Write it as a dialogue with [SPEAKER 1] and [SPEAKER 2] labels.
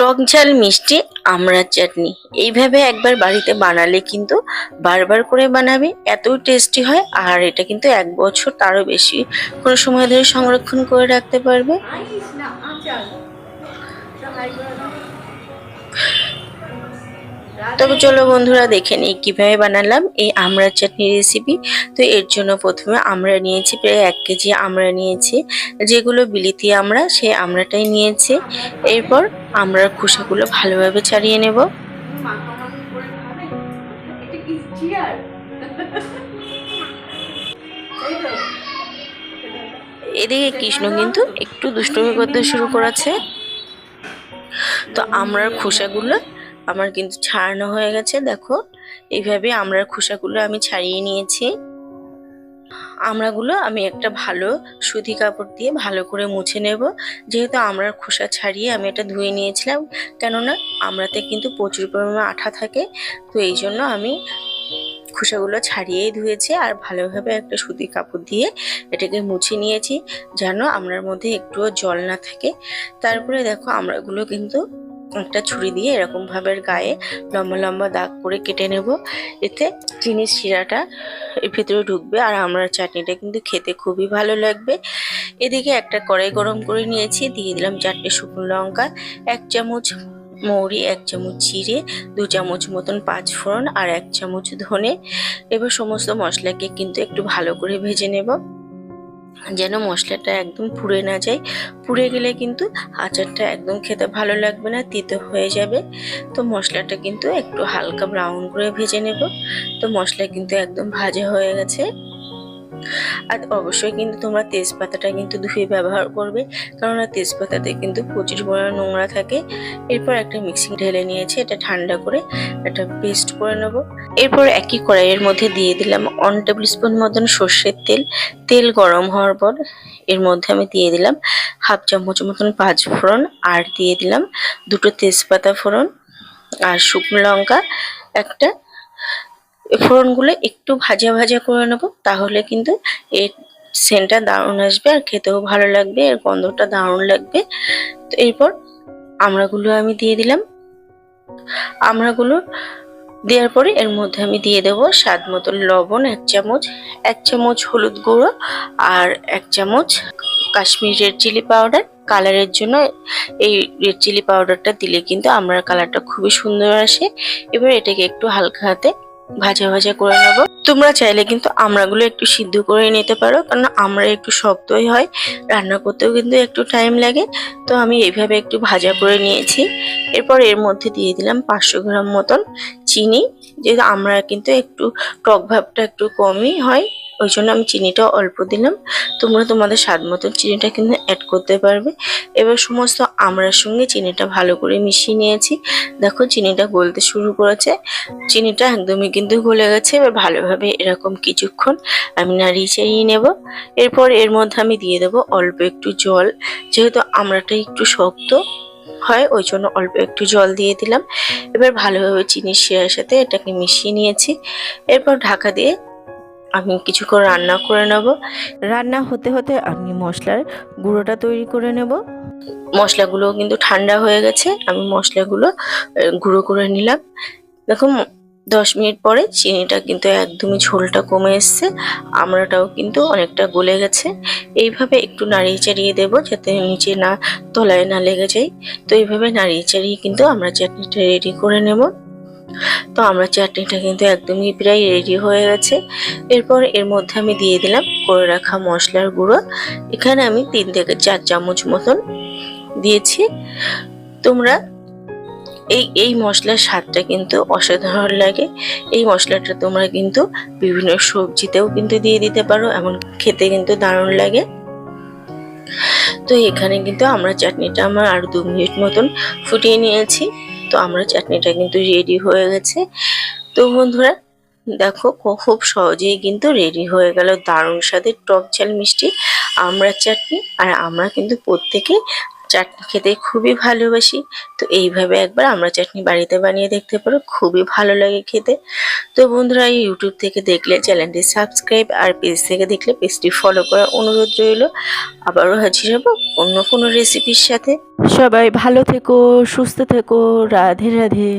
[SPEAKER 1] টক ঝাল, মিষ্টি আমড়ার চাটনি। এইভাবে একবার বাড়িতে বানালে কিন্তু বারবার করে বানাবে, এতই টেস্টি হয়, আর এটা কিন্তু এক বছর তারও বেশি কোনো সময় ধরে সংরক্ষণ করে রাখতে পারবে। তবে চলো বন্ধুরা দেখে নিই কীভাবে বানালাম এই আমড়ার চাটনি রেসিপি তো এর জন্য প্রথমে আমরা নিয়েছি, প্রায় এক কেজি আমড়া নিয়েছি। যেগুলো বিলিতি আমড়া, সেই আমড়াটাই নিয়েছি। এরপর আমড়ার খোসাগুলো ভালোভাবে ছাড়িয়ে নেব। এদিকে কৃষ্ণ কিন্তু একটু দুষ্টুমি করতে শুরু করেছে। তো আমরার খোসাগুলো আমার কিন্তু ছাড়ানো হয়ে গেছে, দেখো। এইভাবে আমরার খোসাগুলো আমি ছাড়িয়ে নিয়েছি। আমড়াগুলো আমি একটা ভালো সুতি কাপড় দিয়ে ভালো করে মুছে নেব। যেহেতু আমড়ার খোসা ছাড়িয়ে আমি এটা ধুয়ে নিয়েছিলাম, কেননা আমড়াতে কিন্তু প্রচুর পরিমাণে আঠা থাকে, তো এই জন্য আমি খোসাগুলো ছাড়িয়েই ধুয়েছি আর ভালোভাবে একটা সুতি কাপড় দিয়ে এটাকে মুছে নিয়েছি, যেন আমরার মধ্যে একটুও জল না থাকে। তারপরে দেখো আমড়াগুলো কিন্তু একটা ছুরি দিয়ে এরকমভাবে গায়ে লম্বা লম্বা দাগ করে কেটে নেব। এতে চিনির শিরাটা এর ভিতরে ঢুকবে আর আমড়ার চাটনিটা কিন্তু খেতে খুবই ভালো লাগবে। এদিকে একটা কড়াই গরম করে নিয়েছি, দিয়ে দিলাম চারটে শুকনো লঙ্কা, এক চামচ মৌরি, এক চামচ জিরে, দু চামচ মতন পাঁচ ফোড়ন আর এক চামচ ধনে। এবার সমস্ত মশলাকে কিন্তু একটু ভালো করে ভেজে নেব। যেন মশলাটা একদম পুড়ে না যায়। পুড়ে গেলে কিন্তু আচারটা একদম খেতে ভালো লাগবে না, তিতো হয়ে যাবে। তো মশলাটা কিন্তু একটু হালকা ব্রাউন করে ভেজে নেব। তো মশলা কিন্তু একদম ভাজা হয়ে গেছে। আর অবশ্যই কিন্তু তোমরা তেজপাতাটা কিন্তু ধুয়ে ব্যবহার করবে। কেননা তেজপাতাতে কিন্তু প্রচুর পরিমাণে নোংরা থাকে। এরপর একটা মিক্সিং ঢেলে নিয়েছি, এটা ঠান্ডা করে একটা পেস্ট করে নেব। এরপর একই কড়াইয়ের মধ্যে দিয়ে দিলাম ওয়ান টেবিল স্পুন মতন সর্ষের তেল। তেল গরম হওয়ার পর এর মধ্যে আমি দিয়ে দিলাম হাফ চামচ মতন পাঁচ ফোড়ন আর দিয়ে দিলাম দুটো তেজপাতা ফোড়ন আর শুকনো লঙ্কা, একটা ফোড়নগুলো একটু ভাজা ভাজা করে নেব, তাহলে কিন্তু এর সেন্টটা দারুণ আসবে আর খেতেও ভালো লাগবে, এর গন্ধটা দারুণ লাগবে। তো এরপর আমড়াগুলো আমি দিয়ে দিলাম। আমড়াগুলো দেওয়ার পরে এর মধ্যে আমি দিয়ে দেব স্বাদ মতো লবণ, এক চামচ এক চামচ হলুদ গুঁড়ো আর এক চামচ কাশ্মীর রেড চিলি পাউডার। কালারের জন্য এই রেড চিলি পাউডারটা দিলে কিন্তু আমরা কালারটা খুবই সুন্দর আসে। এবার এটাকে একটু হালকা হাতে ভাজা ভাজা করে নেব। তোমরা চাইলে কিন্তু আমড়াগুলো একটু সিদ্ধ করে নিতে পারো, কারণ আমরা একটু শক্তই হয়, রান্না করতেও কিন্তু একটু টাইম লাগে। তো আমি এইভাবে একটু ভাজা করে নিয়েছি। এরপর এর মধ্যে দিয়ে দিলাম পাঁচশো গ্রাম মতন চিনি, যেহেতু আমরা কিন্তু একটু টক ভাবটা একটু কমই হয়। ওই জন্য আমি চিনিটা অল্প দিলাম। তোমরা তোমাদের স্বাদ মতন চিনিটা কিন্তু অ্যাড করতে পারবে। এবার সমস্ত আমড়ার সঙ্গে চিনিটা ভালো করে মিশিয়ে নিয়েছি। দেখো চিনিটা গলতে শুরু করেছে। চিনিটা একদমই কিন্তু গলে গেছে। এবার ভালোভাবে এরকম কিছুক্ষণ আমি নাড়িয়ে চাড়িয়ে নেব। এরপর এর মধ্যে আমি দিয়ে দেবো অল্প একটু জল। যেহেতু আমড়াটা একটু শক্ত হয়, ওই জন্য অল্প একটু জল দিয়ে দিলাম। এবার ভালোভাবে চিনির শিরার সাথে এটাকে মিশিয়ে নিয়েছি। এরপর ঢাকা দিয়ে আমি কিছুক্ষণ রান্না করে নেব। রান্না হতে হতে আমি মশলার গুঁড়োটা তৈরি করে নেব। মশলাগুলো কিন্তু ঠান্ডা হয়ে গেছে আমি মশলাগুলো গুঁড়ো করে নিলাম। দেখো দশ মিনিট পরে চিনিটা কিন্তু একদমই ঝোলটা কমে এসছে আমড়াটাও কিন্তু অনেকটা গলে গেছে। এইভাবে একটু নাড়িয়ে চাড়িয়ে দেবো যাতে নিচে না তলায় না লেগে যায়। তো এইভাবে নাড়িয়ে চাড়িয়ে কিন্তু আমরা চাটনিটা রেডি করে নেব। তো আমরা চাটনিটা কিন্তু একদমই প্রায় রেডি হয়ে গেছে। এরপর এর মধ্যে আমি দিয়ে দিলাম করে রাখা মশলার গুঁড়ো। এখানে আমি তিন থেকে চার চামচ মতন দিয়েছি। তোমরা এই এই মশলার স্বাদটা কিন্তু অসাধারণ লাগে। এই মশলাটা তোমরা কিন্তু বিভিন্ন সবজিতেও কিন্তু দিয়ে দিতে পারো, এমন খেতে কিন্তু দারুণ লাগে। তো এখানে কিন্তু আমরা চাটনিটা আমার আর দু মিনিট মতন ফুটিয়ে নিয়েছি। তো আমরা চাটনিটা কিন্তু রেডি হয়ে গেছে। তো বন্ধুরা, দেখো খুব সহজেই কিন্তু রেডি হয়ে গেল দারুণ স্বাদের টক ঝাল মিষ্টি, আমরা চাটনি আর আমরা কিন্তু প্রত্যেকে চাটনি খেতে খুবই ভালোবাসি। তো এইভাবে একবার আমরা চাটনি বাড়িতে বানিয়ে দেখতে পারো, খুবই ভালো লাগে খেতে। তো বন্ধুরা, এই ইউটিউব থেকে দেখলে, চ্যানেলটি সাবস্ক্রাইব আর পেজ থেকে দেখলে পেজটি ফলো করার অনুরোধ রইল। আবারও হাজির হব অন্য কোনো রেসিপির সাথে।
[SPEAKER 2] সবাই ভালো থেকো, সুস্থ থেকো, রাধে রাধে।